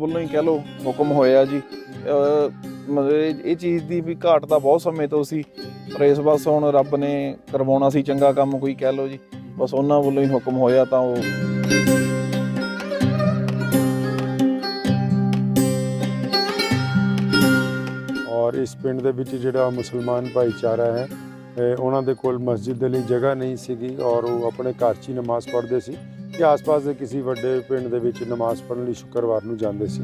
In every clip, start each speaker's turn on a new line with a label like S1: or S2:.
S1: ਵੱਲੋਂ ਹੀ ਕਹਿ ਲਓ, ਹੁਕਮ ਹੋਇਆ ਜੀ। ਮਤਲਬ ਇਹ ਚੀਜ਼ ਦੀ ਵੀ ਘਾਟ ਤਾਂ ਬਹੁਤ ਸਮੇਂ ਤੋਂ ਸੀ। ਪਰ ਇਸ ਬਸ ਹੁਣ ਰੱਬ ਨੇ ਕਰਵਾਉਣਾ ਸੀ ਚੰਗਾ ਕੰਮ, ਕੋਈ ਕਹਿ ਲਓ ਜੀ। ਬਸ ਉਹਨਾਂ ਵੱਲੋਂ ਹੀ ਹੁਕਮ ਹੋਇਆ ਤਾਂ ਉਹ
S2: ਔਰ ਇਸ ਪਿੰਡ ਦੇ ਵਿੱਚ ਜਿਹੜਾ ਮੁਸਲਮਾਨ ਭਾਈਚਾਰਾ ਹੈ ਉਹਨਾਂ ਦੇ ਕੋਲ ਮਸਜਿਦ ਦੇ ਲਈ ਜਗ੍ਹਾ ਨਹੀਂ ਸੀਗੀ ਔਰ ਉਹ ਆਪਣੇ ਘਰ 'ਚ ਹੀ ਨਮਾਜ਼ ਪੜ੍ਹਦੇ ਸੀ। ਤੇ ਆਸ-ਪਾਸ ਦੇ ਕਿਸੇ ਵੱਡੇ ਪਿੰਡ ਦੇ ਵਿੱਚ ਨਮਾਜ਼ ਪੜ੍ਹਨ ਲਈ ਸ਼ੁੱਕਰਵਾਰ ਨੂੰ ਜਾਂਦੇ ਸੀ।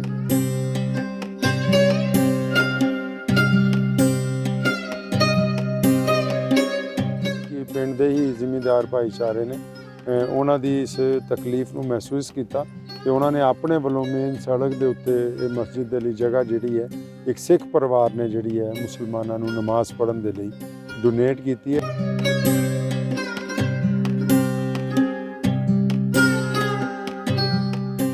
S2: ਕਿ ਪਿੰਡ ਦੇ ਹੀ ਜ਼ਿਮੀਂਦਾਰ ਭਾਈਚਾਰੇ ਨੇ ਉਹਨਾਂ ਦੀ ਇਸ ਤਕਲੀਫ ਨੂੰ ਮਹਿਸੂਸ ਕੀਤਾ ਤੇ ਉਹਨਾਂ ਨੇ ਆਪਣੇ ਵੱਲੋਂ ਮੇਨ ਸੜਕ ਦੇ ਉੱਤੇ ਇਹ ਮਸਜਿਦ ਦੇ ਲਈ ਜਗ੍ਹਾ ਜਿਹੜੀ ਹੈ, ਇੱਕ ਸਿੱਖ ਪਰਿਵਾਰ ਨੇ ਜਿਹੜੀ ਹੈ, ਮੁਸਲਮਾਨਾਂ ਨੂੰ ਨਮਾਜ਼ ਪੜ੍ਹਨ ਦੇ ਲਈ ਡੋਨੇਟ ਕੀਤੀ ਹੈ।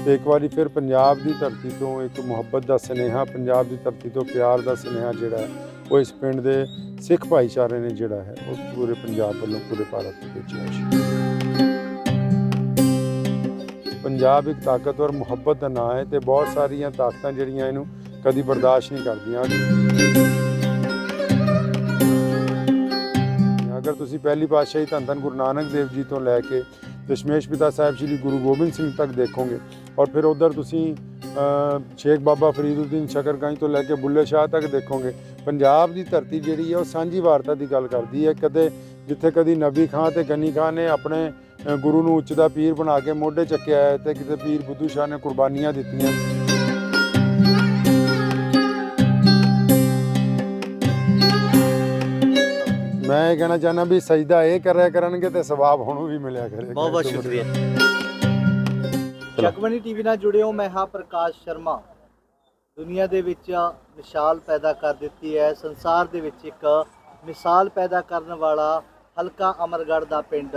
S2: ਤੇ ਇੱਕ ਵਾਰੀ ਫਿਰ ਪੰਜਾਬ ਦੀ ਧਰਤੀ ਤੋਂ ਇੱਕ ਮੁਹੱਬਤ ਦਾ ਸੁਨੇਹਾ, ਪੰਜਾਬ ਦੀ ਧਰਤੀ ਤੋਂ ਪਿਆਰ ਦਾ ਸੁਨੇਹਾ ਜਿਹੜਾ ਉਹ ਇਸ ਪਿੰਡ ਦੇ ਸਿੱਖ ਭਾਈਚਾਰੇ ਨੇ ਜਿਹੜਾ ਹੈ, ਉਹ ਪੂਰੇ ਪੰਜਾਬ ਵੱਲੋਂ, ਪੂਰੇ ਭਾਰਤ ਵਿੱਚ ਭੇਜਿਆ ਹੈ ਪੰਜਾਬ ਇੱਕ ਤਾਕਤਵਰ ਮੁਹੱਬਤ ਦਾ ਨਾਂ ਹੈ ਤੇ ਬਹੁਤ ਸਾਰੀਆਂ ਤਾਕਤਾਂ ਜਿਹੜੀਆਂ ਇਹਨੂੰ ਕਦੀ ਬਰਦਾਸ਼ਤ ਨਹੀਂ ਕਰਦੀਆਂ। ਅਗਰ ਤੁਸੀਂ ਪਹਿਲੀ ਪਾਤਸ਼ਾਹੀ ਧੰਨ ਧੰਨ ਗੁਰੂ ਨਾਨਕ ਦੇਵ ਜੀ ਤੋਂ ਲੈ ਕੇ ਦਸ਼ਮੇਸ਼ ਪਿਤਾ ਸਾਹਿਬ ਸ੍ਰੀ ਗੁਰੂ ਗੋਬਿੰਦ ਸਿੰਘ ਤੱਕ ਦੇਖੋਗੇ। ਔਰ ਫਿਰ ਉਧਰ ਤੁਸੀਂ ਸ਼ੇਖ ਬਾਬਾ ਫਰੀਦੁੱਦੀਨ ਸ਼ਕਰਗੰਜ ਤੋਂ ਲੈ ਕੇ ਬੁੱਲੇ ਸ਼ਾਹ ਤੱਕ ਦੇਖੋਗੇ। ਪੰਜਾਬ ਦੀ ਧਰਤੀ ਜਿਹੜੀ ਹੈ ਉਹ ਸਾਂਝੀ ਵਾਰਤਾ ਦੀ ਗੱਲ ਕਰਦੀ ਹੈ। ਕਦੇ ਜਿੱਥੇ ਕਦੀ ਨਬੀ ਖਾਂ ਤੇ ਗਨੀ ਖਾਂ ਨੇ ਆਪਣੇ ਗੁਰੂ ਨੂੰ ਉੱਚ ਦਾ ਪੀਰ ਬਣਾ ਕੇ ਮੋਢੇ ਚੱਕਿਆ ਹੈ, ਤੇ ਕਿਤੇ ਪੀਰ ਬੁੱਧੂ ਸ਼ਾਹ ਨੇ ਕੁਰਬਾਨੀਆਂ ਦਿੱਤੀਆਂ। ਮੈਂ ਇਹ ਕਹਿਣਾ ਚਾਹੁੰਦਾ ਵੀ ਸਜਦਾ ਇਹ ਕਰਿਆ ਕਰਨਗੇ ਤੇ ਸਵਾਬ ਹੁਣ ਵੀ ਮਿਲਿਆ ਕਰੇਗਾ
S3: ਬਹੁਤ ਬਹੁਤ ਸ਼ੁਕਰੀਆ। ਜਗਮਣੀ ਟੀਵੀ ਨਾਲ ਜੁੜੇ ਹੋ ਮੈਂ ਹਾਂ ਪ੍ਰਕਾਸ਼ ਸ਼ਰਮਾ। ਦੁਨੀਆ ਦੇ ਵਿੱਚ ਮਿਸਾਲ ਪੈਦਾ ਕਰ ਦਿੱਤੀ ਹੈ। ਸੰਸਾਰ ਦੇ ਵਿੱਚ ਇੱਕ ਮਿਸਾਲ ਪੈਦਾ ਕਰਨ ਵਾਲਾ ਹਲਕਾ ਅਮਰਗੜ੍ਹ ਦਾ ਪਿੰਡ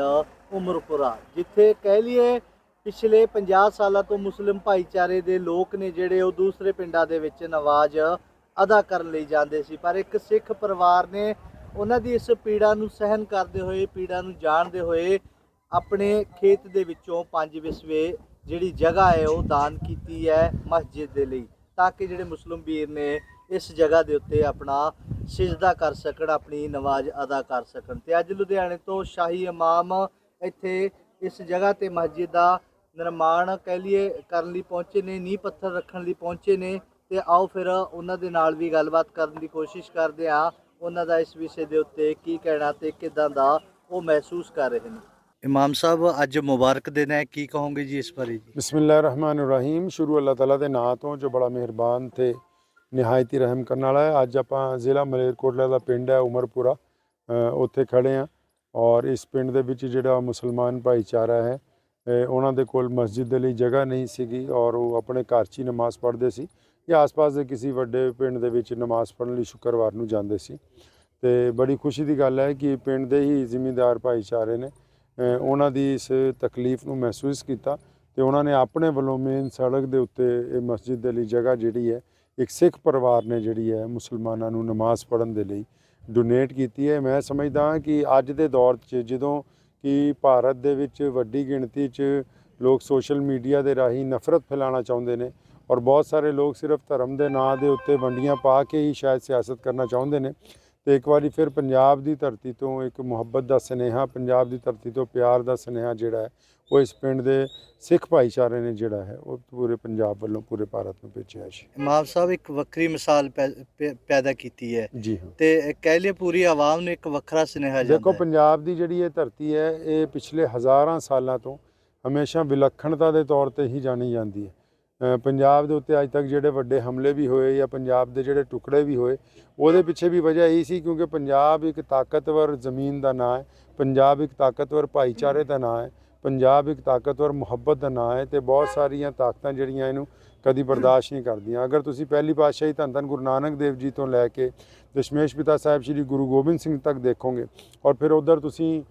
S3: ਉਮਰਪੁਰਾ ਜਿੱਥੇ ਕਹਿ ਲਈਏ ਪਿਛਲੇ 50 ਸਾਲਾਂ ਤੋਂ ਮੁਸਲਿਮ ਭਾਈਚਾਰੇ ਦੇ ਲੋਕ ਨੇ ਜਿਹੜੇ ਉਹ ਦੂਸਰੇ ਪਿੰਡਾਂ ਦੇ ਵਿੱਚ ਨਵਾਜ਼ ਅਦਾ ਕਰਨ ਲਈ ਜਾਂਦੇ ਸੀ। ਪਰ ਇੱਕ ਸਿੱਖ ਪਰਿਵਾਰ ਨੇ ਉਹਨਾਂ ਦੀ ਇਸ ਪੀੜਾ ਨੂੰ ਸਹਿਨ ਕਰਦੇ ਹੋਏ, ਪੀੜਾ ਨੂੰ ਜਾਣਦੇ ਹੋਏ ਆਪਣੇ ਖੇਤ ਦੇ ਵਿੱਚੋਂ ਪੰਜ ਵਿਸਵੇ ਜਿਹੜੀ ਜਗ੍ਹਾ ਹੈ ਉਹ ਦਾਨ ਕੀਤੀ ਹੈ ਮਸਜਿਦ ਦੇ ਲਈ, ਤਾਂ ਕਿ ਜਿਹੜੇ ਮੁਸਲਿਮ ਵੀਰ ਨੇ ਇਸ ਜਗ੍ਹਾ ਦੇ ਉੱਤੇ ਆਪਣਾ ਸਿਜਦਾ ਕਰ ਸਕਣ, ਆਪਣੀ ਨਮਾਜ਼ ਅਦਾ ਕਰ ਸਕਣ। ਤੇ ਅੱਜ ਲੁਧਿਆਣੇ ਤੋਂ ਸ਼ਾਹੀ ਇਮਾਮ ਇੱਥੇ ਇਸ ਜਗ੍ਹਾ ਤੇ ਮਸਜਿਦ ਦਾ ਨਿਰਮਾਣ ਕਹਿ ਲਈਏ, ਕਰਨ ਲਈ ਪਹੁੰਚੇ ਨੇ, ਨੀਂਹ ਪੱਥਰ ਰੱਖਣ ਲਈ ਪਹੁੰਚੇ ਨੇ। ਤੇ ਆਓ ਫਿਰ ਉਹਨਾਂ ਦੇ ਨਾਲ ਵੀ ਗੱਲਬਾਤ ਕਰਨ ਦੀ ਕੋਸ਼ਿਸ਼ ਕਰਦੇ ਹਾਂ। ਉਹਨਾਂ ਦਾ ਇਸ ਵਿਸ਼ੇ ਦੇ ਉੱਤੇ ਕੀ ਕਹਿਣਾ ਤੇ ਕਿਦਾਂ ਦਾ ਉਹ ਮਹਿਸੂਸ ਕਰ ਰਹੇ ਨੇ? ਇਮਾਮ ਸਾਹਿਬ ਅੱਜ ਮੁਬਾਰਕ ਦਿਨ ਹੈ ਕੀ ਕਹੋਗੇ ਜੀ ਇਸ ਬਾਰੇ ਜੀ?
S2: ਬਿਸਮਿਲ੍ਲਾਹਿਰਰਹਿਮਾਨਿਰਰਹੀਮ ਸ਼ੁਰੂ ਅੱਲਾਹ ਤਾਲਾ ਦੇ ਨਾਮ ਤੋਂ ਜੋ ਬੜਾ ਮਿਹਰਬਾਨ ਤੇ ਨਿਹਾਇਤ ਰਹਿਮ ਕਰਨ ਵਾਲਾ ਹੈ। ਅੱਜ ਆਪਾਂ ਜ਼ਿਲ੍ਹਾ ਮਲੇਰਕੋਟਲਾ ਦਾ ਪਿੰਡ ਹੈ ਉਮਰਪੁਰਾ ਉੱਥੇ ਖੜੇ ਆ ਔਰ ਇਸ ਪਿੰਡ ਦੇ ਵਿੱਚ ਜਿਹੜਾ ਮੁਸਲਮਾਨ ਭਾਈਚਾਰਾ ਹੈ ਉਹਨਾਂ ਦੇ ਕੋਲ ਮਸਜਿਦ ਦੇ ਲਈ ਜਗ੍ਹਾ ਨਹੀਂ ਸੀਗੀ ਔਰ ਉਹ ਆਪਣੇ ਘਰ 'ਚ ਹੀ ਨਮਾਜ਼ ਪੜ੍ਹਦੇ ਸੀ। ਜਾਂ ਆਸ-ਪਾਸ ਦੇ ਕਿਸੇ ਵੱਡੇ ਪਿੰਡ ਦੇ ਵਿੱਚ ਨਮਾਜ਼ ਪੜ੍ਹਨ ਲਈ ਸ਼ੁੱਕਰਵਾਰ ਨੂੰ ਜਾਂਦੇ ਸੀ। ਤੇ ਬੜੀ ਖੁਸ਼ੀ ਦੀ ਗੱਲ ਹੈ ਕਿ ਪਿੰਡ ਦੇ ਹੀ ਜ਼ਿਮੀਂਦਾਰ ਭਾਈਚਾਰੇ ਨੇ ਉਹਨਾਂ ਦੀ ਇਸ ਤਕਲੀਫ ਨੂੰ ਮਹਿਸੂਸ ਕੀਤਾ ਤੇ ਉਹਨਾਂ ਨੇ ਆਪਣੇ ਵੱਲੋਂ ਮੇਨ ਸੜਕ ਦੇ ਉੱਤੇ ਇਹ ਮਸਜਿਦ ਦੇ ਲਈ ਜਗ੍ਹਾ ਜਿਹੜੀ ਹੈ, ਇੱਕ ਸਿੱਖ ਪਰਿਵਾਰ ਨੇ ਜਿਹੜੀ ਹੈ ਮੁਸਲਮਾਨਾਂ ਨੂੰ ਨਮਾਜ਼ ਪੜ੍ਹਨ ਦੇ ਲਈ ਡੋਨੇਟ ਕੀਤੀ ਹੈ। ਮੈਂ ਸਮਝਦਾ ਹਾਂ ਕਿ ਅੱਜ ਦੇ ਦੌਰ 'ਚ ਜਦੋਂ ਕਿ ਭਾਰਤ ਦੇ ਵਿੱਚ ਵੱਡੀ ਗਿਣਤੀ 'ਚ ਲੋਕ ਸੋਸ਼ਲ ਮੀਡੀਆ ਦੇ ਰਾਹੀਂ ਨਫ਼ਰਤ ਫੈਲਾਉਣਾ ਚਾਹੁੰਦੇ ਨੇ ਔਰ ਬਹੁਤ ਸਾਰੇ ਲੋਕ ਸਿਰਫ ਧਰਮ ਦੇ ਨਾਂ ਦੇ ਉੱਤੇ ਵੰਡੀਆਂ ਪਾ ਕੇ ਹੀ ਸ਼ਾਇਦ ਸਿਆਸਤ ਕਰਨਾ ਚਾਹੁੰਦੇ ਨੇ। ਤੇ ਇੱਕ ਵਾਰੀ ਫਿਰ ਪੰਜਾਬ ਦੀ ਧਰਤੀ ਤੋਂ ਇੱਕ ਮੁਹੱਬਤ ਦਾ ਸੁਨੇਹਾ ਪੰਜਾਬ ਦੀ ਧਰਤੀ ਤੋਂ ਪਿਆਰ ਦਾ ਸੁਨੇਹਾ ਜਿਹੜਾ ਹੈ ਉਹ ਇਸ ਪਿੰਡ ਦੇ ਸਿੱਖ ਭਾਈਚਾਰੇ ਨੇ ਜਿਹੜਾ ਹੈ ਉਹ ਪੂਰੇ ਪੰਜਾਬ ਵੱਲੋਂ ਪੂਰੇ ਭਾਰਤ ਨੂੰ ਭੇਜਿਆ ਜੀ।
S3: ਇਮਾਮ ਸਾਹਿਬ ਇੱਕ ਵੱਖਰੀ ਮਿਸਾਲ ਪੈਦਾ ਕੀਤੀ ਹੈ।
S2: ਜੀ ਹਾਂ।
S3: ਤੇ ਕਹਿ ਲਈਏ ਪੂਰੀ ਆਵਾਮ ਨੂੰ ਇੱਕ ਵੱਖਰਾ ਸੁਨੇਹਾ ਜਾਂਦਾ
S2: ਦੇਖੋ ਪੰਜਾਬ ਦੀ ਜਿਹੜੀ ਇਹ ਧਰਤੀ ਹੈ ਇਹ ਪਿਛਲੇ ਹਜ਼ਾਰਾਂ ਸਾਲਾਂ ਤੋਂ ਹਮੇਸ਼ਾ ਵਿਲੱਖਣਤਾ ਦੇ ਤੌਰ ਤੇ ਹੀ ਜਾਣੀ ਜਾਂਦੀ ਹੈ। ਪੰਜਾਬ ਦੇ ਉੱਤੇ ਅੱਜ ਤੱਕ ਜਿਹੜੇ ਵੱਡੇ ਹਮਲੇ ਵੀ ਹੋਏ ਜਾਂ ਪੰਜਾਬ ਦੇ ਜਿਹੜੇ ਟੁਕੜੇ ਵੀ ਹੋਏ, ਉਹਦੇ ਪਿੱਛੇ ਵੀ ਵਜ੍ਹਾ ਇਹੀ ਸੀ ਕਿਉਂਕਿ ਪੰਜਾਬ ਇੱਕ ਤਾਕਤਵਰ ਜ਼ਮੀਨ ਦਾ ਨਾਂ ਹੈ, ਪੰਜਾਬ ਇੱਕ ਤਾਕਤਵਰ ਭਾਈਚਾਰੇ ਦਾ ਨਾਂ ਹੈ, ਪੰਜਾਬ ਇੱਕ ਤਾਕਤਵਰ ਮੁਹੱਬਤ ਦਾ ਨਾਂ ਹੈ ਤੇ ਬਹੁਤ ਸਾਰੀਆਂ ਤਾਕਤਾਂ ਜਿਹੜੀਆਂ ਇਹਨੂੰ ਕਦੀ ਬਰਦਾਸ਼ਤ ਨਹੀਂ ਕਰਦੀਆਂ। ਅਗਰ ਤੁਸੀਂ ਪਹਿਲੀ ਪਾਤਸ਼ਾਹੀ ਧੰਨ ਧੰਨ ਗੁਰੂ ਨਾਨਕ ਦੇਵ ਜੀ ਤੋਂ ਲੈ ਕੇ ਦਸ਼ਮੇਸ਼ ਪਿਤਾ ਸਾਹਿਬ ਸ੍ਰੀ ਗੁਰੂ ਗੋਬਿੰਦ ਸਿੰਘ ਤੱਕ ਦੇਖੋਗੇ ਔਰ ਫਿਰ ਉਧਰ ਤੁਸੀਂ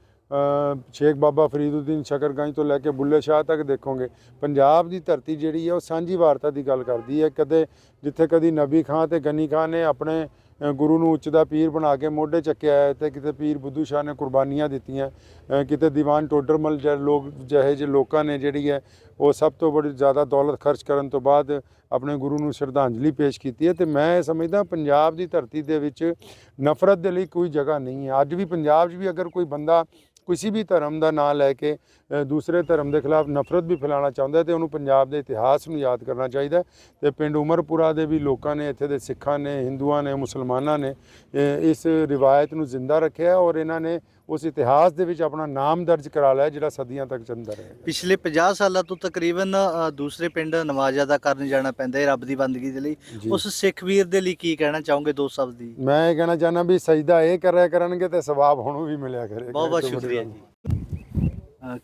S2: ਸ਼ੇਖ ਬਾਬਾ ਫਰੀਦੁੱਦੀਨ ਸ਼ਕਰਗੰਜ ਤੋਂ ਲੈ ਕੇ ਬੁੱਲੇ ਸ਼ਾਹ ਤੱਕ ਦੇਖੋਗੇ। ਪੰਜਾਬ ਦੀ ਧਰਤੀ ਜਿਹੜੀ ਹੈ, ਉਹ ਸਾਂਝੀ ਵਾਰਤਾ ਦੀ ਗੱਲ ਕਰਦੀ ਹੈ। ਕਦੇ ਜਿੱਥੇ ਕਦੀ ਨਬੀ ਖਾਂ ਤੇ ਗਨੀ ਖਾਂ ਨੇ ਆਪਣੇ ਗੁਰੂ ਨੂੰ ਉੱਚ ਦਾ ਪੀਰ ਬਣਾ ਕੇ ਮੋਢੇ ਚੱਕਿਆ ਹੈ ਤੇ ਕਿਤੇ ਪੀਰ ਬੁੱਧੂ ਸ਼ਾਹ ਨੇ ਕੁਰਬਾਨੀਆਂ ਦਿੱਤੀਆਂ। ਕਿਤੇ ਦੀਵਾਨ ਟੋਡਰਮਲ ਜਿਹੇ ਲੋਕ, ਜਿਹੇ ਜਿਹੇ ਲੋਕਾਂ ਨੇ ਜਿਹੜੀ ਹੈ, ਉਹ ਸਭ ਤੋਂ ਬੜੀ ਜ਼ਿਆਦਾ ਦੌਲਤ ਖਰਚ ਕਰਨ ਤੋਂ ਬਾਅਦ ਆਪਣੇ ਗੁਰੂ ਨੂੰ ਸ਼ਰਧਾਂਜਲੀ ਪੇਸ਼ ਕੀਤੀ ਹੈ। ਤੇ ਮੈਂ ਸਮਝਦਾ ਪੰਜਾਬ ਦੀ ਧਰਤੀ ਦੇ ਵਿੱਚ ਨਫ਼ਰਤ ਦੇ ਲਈ ਕੋਈ ਜਗ੍ਹਾ ਨਹੀਂ ਹੈ। ਅੱਜ ਵੀ ਪੰਜਾਬ 'ਚ ਵੀ ਅਗਰ ਕੋਈ ਬੰਦਾ ਕਿਸੇ ਵੀ ਧਰਮ ਦਾ ਨਾਂ ਲੈ ਕੇ ਦੂਸਰੇ ਧਰਮ ਦੇ ਖਿਲਾਫ ਨਫ਼ਰਤ ਵੀ ਫੈਲਾਉਣਾ ਚਾਹੁੰਦਾ ਹੈ ਤੇ ਉਹਨੂੰ ਪੰਜਾਬ ਦੇ ਇਤਿਹਾਸ ਨੂੰ ਯਾਦ ਕਰਨਾ ਚਾਹੀਦਾ ਹੈ। ਤੇ ਪਿੰਡ ਉਮਰਪੁਰਾ ਦੇ ਵੀ ਲੋਕਾਂ ਨੇ, ਇੱਥੇ ਦੇ ਸਿੱਖਾਂ ਨੇ, ਹਿੰਦੂਆਂ ਨੇ, ਮੁਸਲਮਾਨਾਂ ਨੇ ਇਸ ਰਿਵਾਇਤ ਨੂੰ ਜ਼ਿੰਦਾ ਰੱਖਿਆ ਔਰ ਇਹਨਾਂ ਨੇ ਉਸ ਇਤਿਹਾਸ ਦੇ ਵਿੱਚ ਆਪਣਾ ਨਾਮ ਦਰਜ ਕਰਾ ਲਿਆ ਜਿਹੜਾ ਸਦੀਆਂ ਤੱਕ ਚੱਲਦਾ ਰਿਹਾ
S3: ਪਿਛਲੇ 50 ਸਾਲਾਂ ਤੋਂ ਤਕਰੀਬਨ ਦੂਸਰੇ ਪਿੰਡ ਨਵਾਜ਼ਦਾ ਕਰਨ ਜਾਣਾ ਪੈਂਦਾ ਹੈ ਰੱਬ ਦੀ ਬੰਦਗੀ ਦੇ ਲਈ। ਉਸ ਸਿੱਖ ਵੀਰ ਦੇ ਲਈ ਕੀ ਕਹਿਣਾ ਚਾਹੋਗੇ ਦੋ ਸ਼ਬਦ ਦੀ
S2: ਮੈਂ ਇਹ ਕਹਿਣਾ ਚਾਹੁੰਦਾ ਵੀ ਸਜਦਾ ਇਹ ਕਰਿਆ ਕਰਨਗੇ ਤੇ ਸਵਾਬ ਹੁਣ ਵੀ ਮਿਲਿਆ ਕਰੇਗਾ।
S3: ਬਹੁਤ ਬਹੁਤ ਸ਼ੁਕਰੀਆ ਜੀ।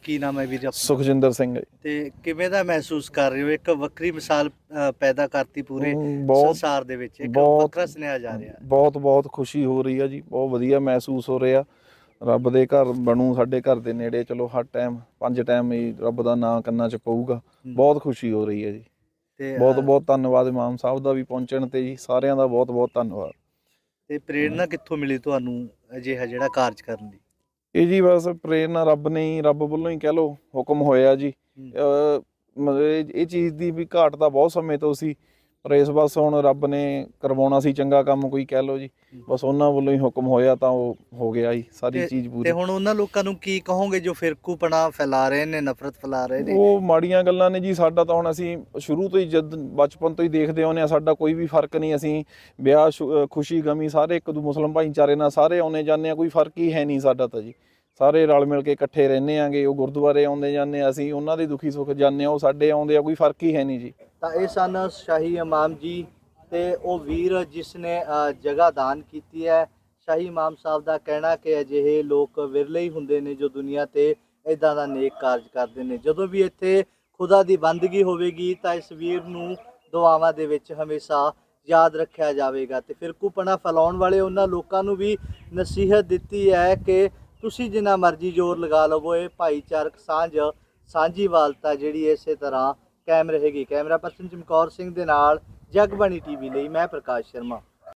S3: ਕੀ ਨਾਮ ਹੈ ਵੀਰ?
S1: ਸੁਖਜਿੰਦਰ ਸਿੰਘ ਹੈ ਜੀ।
S3: ਤੇ ਕਿਵੇਂ ਦਾ ਮਹਿਸੂਸ ਕਰ ਰਹੇ ਹੋ? ਇੱਕ ਵੱਖਰੀ ਮਿਸਾਲ ਪੈਦਾ ਕਰਤੀ ਪੂਰੇ ਸੰਸਾਰ ਦੇ ਵਿੱਚ। ਇੱਕ
S1: ਬਹੁਤ-
S3: ਵੱਖਰਾ ਸੁਨੇਹਾ ਜਾ ਰਿਹਾ।
S1: ਬਹੁਤ ਬਹੁਤ ਖੁਸ਼ੀ ਹੋ ਰਹੀ ਆ ਜੀ। ਬਹੁਤ ਵਧੀਆ ਮਹਿਸੂਸ ਹੋ ਰਿਹਾ। ਰੱਬ ਦੇ ਘਰ ਬਣੂ ਸਾਡੇ ਘਰ ਦੇ ਨੇੜੇ ਚਲੋ ਹਰ ਟਾਈਮ ਪੰਜ ਟਾਈਮ ਹੀ ਰੱਬ ਦਾ ਨਾਮ ਕੰਨਾਂ 'ਚ ਪਊਗਾ। ਬਹੁਤ ਖੁਸ਼ੀ ਹੋ ਰਹੀ ਹੈ ਜੀ।
S3: ਤੇ
S1: ਬਹੁਤ ਬਹੁਤ ਧੰਨਵਾਦ ਇਮਾਮ ਸਾਹਿਬ ਦਾ ਵੀ ਪਹੁੰਚਣ ਤੇ ਜੀ। ਸਾਰਿਆਂ ਦਾ ਬਹੁਤ ਬਹੁਤ ਧੰਨਵਾਦ।
S3: ਤੇ ਪ੍ਰੇਰਣਾ ਕਿੱਥੋਂ ਮਿਲੀ ਤੁਹਾਨੂੰ ਅਜਿਹਾ ਜਿਹੜਾ ਕਾਰਜ ਕਰਨ ਦੀ?
S1: ਇਹ ਜੀ ਬਸ ਪ੍ਰੇਰਨਾ ਰੱਬ ਨੇ ਹੀ ਰੱਬ ਵੱਲੋਂ ਹੀ ਕਹਿ ਲੋ ਹੁਕਮ ਹੋਇਆ ਜੀ। ਇਹ ਇਹ ਚੀਜ਼ ਦੀ ਵੀ ਘਾਟ ਤਾਂ ਬਹੁਤ ਸਮੇਂ ਤੋਂ ਸੀ। ਪਰ ਇਸ ਬਸ ਹੁਣ ਰੱਬ ਨੇ ਕਰਵਾਉਣਾ ਸੀ ਚੰਗਾ ਕੰਮ ਕੋਈ ਕਹਿ ਲੋ ਜੀ। ਬਸ ਉਹਨਾਂ ਵੱਲੋਂ ਹੀ ਹੁਕਮ ਹੋਇਆ ਤਾਂ ਉਹ ਹੋ ਗਿਆ ਜੀ ਸਾਰੀ
S3: ਤੇ-
S1: ਚੀਜ਼
S3: ਤੇ
S1: ਪੂਰੀ
S3: ਹੁਣ ਉਹਨਾਂ ਲੋਕਾਂ ਨੂੰ ਕੀ ਕਹੋਗੇ ਜੋ ਫਿਰਕੂਪਣਾ ਫੈਲਾ ਰਹੇ ਨੇ ਨਫ਼ਰਤ ਫੈਲਾ ਰਹੇ ਨੇ?
S1: ਉਹ ਮਾੜੀਆਂ ਗੱਲਾਂ ਨੇ ਜੀ ਸਾਡਾ ਤਾਂ ਹੁਣ ਅਸੀਂ ਸ਼ੁਰੂ ਤੋਂ ਹੀ ਜਦ ਬਚਪਨ ਤੋਂ ਹੀ ਦੇਖਦੇ ਆਉਂਦੇ ਆ ਸਾਡਾ ਕੋਈ ਵੀ ਫ਼ਰਕ ਨਹੀਂ ਅਸੀਂ ਵਿਆਹ ਖੁਸ਼ੀ ਗਮੀ ਸਾਰੇ ਇੱਕ ਦੂ ਮੁਸਲਮਾਨ ਭਾਈਚਾਰੇ ਨਾਲ ਸਾਰੇ ਆਉਨੇ ਜਾਂਦੇ ਆ ਕੋਈ ਫ਼ਰਕ ਹੀ ਹੈ ਨਹੀਂ ਸਾਡਾ ਤਾਂ ਜੀ। ਸਾਰੇ ਰਲ ਮਿਲ ਕੇ ਇਕੱਠੇ ਰਹਿੰਦੇ ਆਂਗੇ ਉਹ ਗੁਰਦੁਆਰੇ ਆਉਂਦੇ ਜਾਂਦੇ ਆ ਅਸੀਂ ਉਹਨਾਂ ਦੇ ਦੁਖੀ ਸੁੱਖ ਜਾਂਦੇ ਆ ਉਹ ਸਾਡੇ ਆਉਂਦੇ ਆ ਕੋਈ ਫ਼ਰਕ ਹੀ ਹੈ ਨਹੀਂ ਜੀ।
S3: ਤਾਂ ਇਹ ਸਨ ਸ਼ਾਹੀ ਇਮਾਮ ਜੀ ਤੇ ਉਹ ਵੀਰ ਜਿਸ ਨੇ ਜਗ੍ਹਾ ਦਾਨ ਕੀਤੀ ਹੈ। ਸ਼ਾਹੀ ਇਮਾਮ ਸਾਹਿਬ ਦਾ ਕਹਿਣਾ ਕਿ ਅਜਿਹੇ ਲੋਕ ਵਿਰਲੇ ਹੀ ਹੁੰਦੇ ਨੇ ਜੋ ਦੁਨੀਆ ਤੇ ਇਦਾਂ ਦਾ ਨੇਕ ਕਾਰਜ ਕਰਦੇ ਨੇ। ਜਦੋਂ ਵੀ ਇੱਥੇ ਖੁਦਾ ਦੀ ਬੰਦਗੀ ਹੋਵੇਗੀ ਤਾਂ ਇਸ ਵੀਰ ਨੂੰ ਦੁਆਵਾਂ ਦੇ ਵਿੱਚ ਹਮੇਸ਼ਾ ਯਾਦ ਰੱਖਿਆ ਜਾਵੇਗਾ ਤੇ ਫਿਰਕੂਪਣਾ ਫੈਲਾਉਣ ਵਾਲੇ ਉਹਨਾਂ ਲੋਕਾਂ ਨੂੰ ਵੀ ਨਸੀਹਤ ਦਿੱਤੀ ਹੈ ਕਿ ਤੁਸੀਂ ਜਿੰਨਾ ਮਰਜ਼ੀ ਜ਼ੋਰ ਲਗਾ ਲਵੋ, ਇਹ ਭਾਈਚਾਰਕ ਸਾਂਝ ਸਾਂਝੀਵਾਲਤਾ ਜਿਹੜੀ ਇਸੇ ਤਰ੍ਹਾਂ ਕੈਮ ਰਹੇਗੀ ਕੈਮਰਾ ਪਰਸਨ ਚਮਕੌਰ ਸਿੰਘ ਦੇ ਨਾਲ ਜਗਬਾਣੀ ਟੀਵੀ ਲਈ ਮੈਂ ਪ੍ਰਕਾਸ਼ ਸ਼ਰਮਾ।